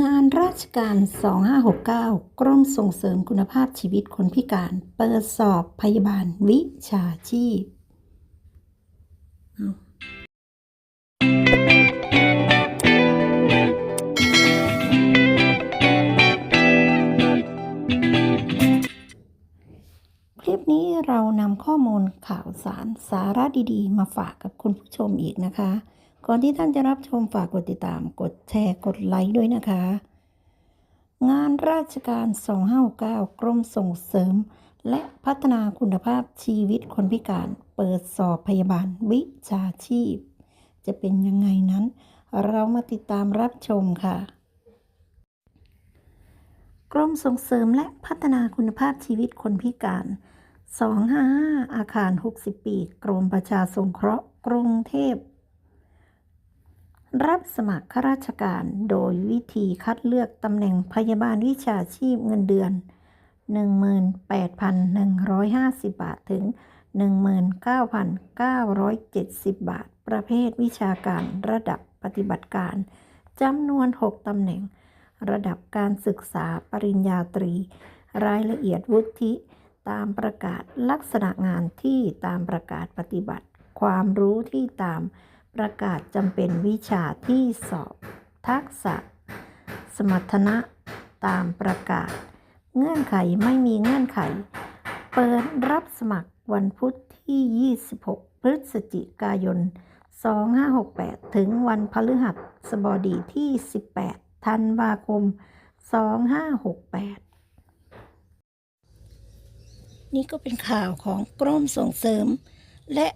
งานราชการ 2569 กรมส่งเสริมคุณภาพชีวิตคนพิการ เปิดสอบพยาบาลวิชาชีพ คลิปนี้เรานำข้อมูลข่าวสารสาระดีๆ มาฝากกับคุณผู้ชมอีกนะคะ ก่อนที่ท่านจะรับชมฝากกดติดตาม กดแชร์ กดไลค์ด้วยนะคะ งานราชการ 259 กรมส่งเสริม และพัฒนาคุณภาพชีวิตคนพิการ เปิดสอบพยาบาลวิชาชีพ จะเป็นยังไงนั้น เรามาติดตามรับชมค่ะกรมส่งเสริมและพัฒนาคุณภาพชีวิตคนพิการ 255 อาคาร 60 ปี กรมประชาสงเคราะห์ กรุงเทพ รับสมัครข้าราชการโดยวิธีคัดเลือกตำแหน่งพยาบาลวิชาชีพเงินเดือน 18,150 บาทถึง 19,970 บาท ประเภทวิชาการระดับปฏิบัติการจำนวน 6 ตำแหน่ง ระดับการศึกษาปริญญาตรี รายละเอียดวุฒิตามประกาศลักษณะงานที่ตามประกาศปฏิบัติ ความรู้ที่ตาม ประกาศจำเป็นวิชาที่สอบ ทักษะ สมรรถนะตามประกาศ เงื่อนไขไม่มีเงื่อนไข เปิดรับสมัครวันพุธที่ 26 พฤศจิกายน 2568 ถึงวันพฤหัสบดีที่ 18 ธันวาคม 2568นี่ก็เป็นข่าวของกรมส่งเสริม และ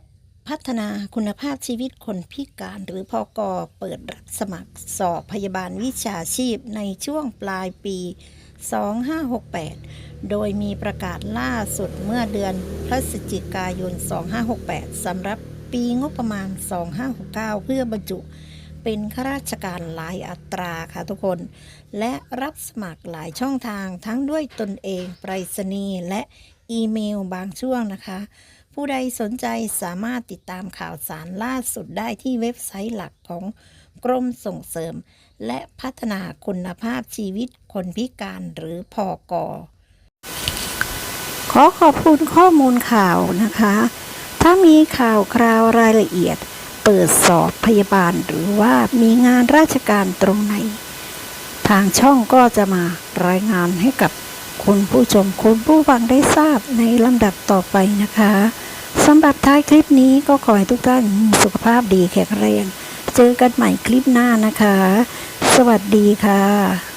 พัฒนาคุณภาพชีวิตคนพิการหรือพอกอเปิดรับสมัครสอบพยาบาลวิชาชีพในช่วงปลายปี 2568 โดยมีประกาศล่าสุดเมื่อเดือนพฤศจิกายน 2568 สำหรับปีงบประมาณ 2569 เพื่อบรรจุเป็นข้าราชการหลายอัตราค่ะทุกคน และรับสมัครหลายช่องทางทั้งด้วยตนเองไปรษณีย์และอีเมลบางช่วงนะคะ ผู้ใดสนใจสามารถติดตามข่าวสารล่าสุดได้ที่เว็บไซต์หลักของกรมส่งเสริม และพัฒนาคุณภาพชีวิตคนพิการหรือพอกอขอขอบคุณข้อมูลข่าวนะคะ ถ้ามีข่าวคราวรายละเอียด เปิดสอบพยาบาลหรือว่ามีงานราชการตรงไหน ทางช่องก็จะมารายงานให้กับคุณผู้ชมคุณผู้ฟังได้ทราบในลำดับต่อไปนะคะ สำหรับท้ายคลิปนี้ก็ขอให้ทุกท่านสุขภาพดีแข็งแรง เจอกันใหม่คลิปหน้านะคะ สวัสดีค่ะ